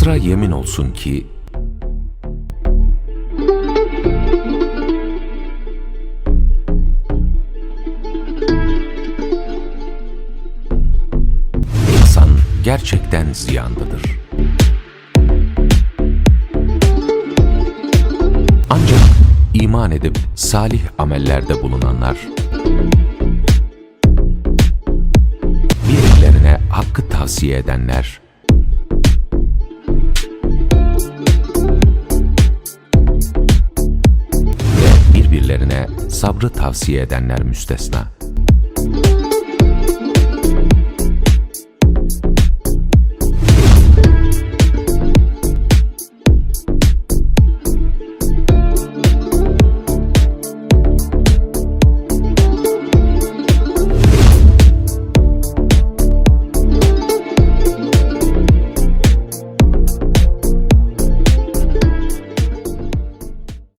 Asra yemin olsun ki insan gerçekten ziyandadır. Ancak iman edip salih amellerde bulunanlar birilerine hakkı tavsiye edenler ve birbirlerine sabrı tavsiye edenler müstesna.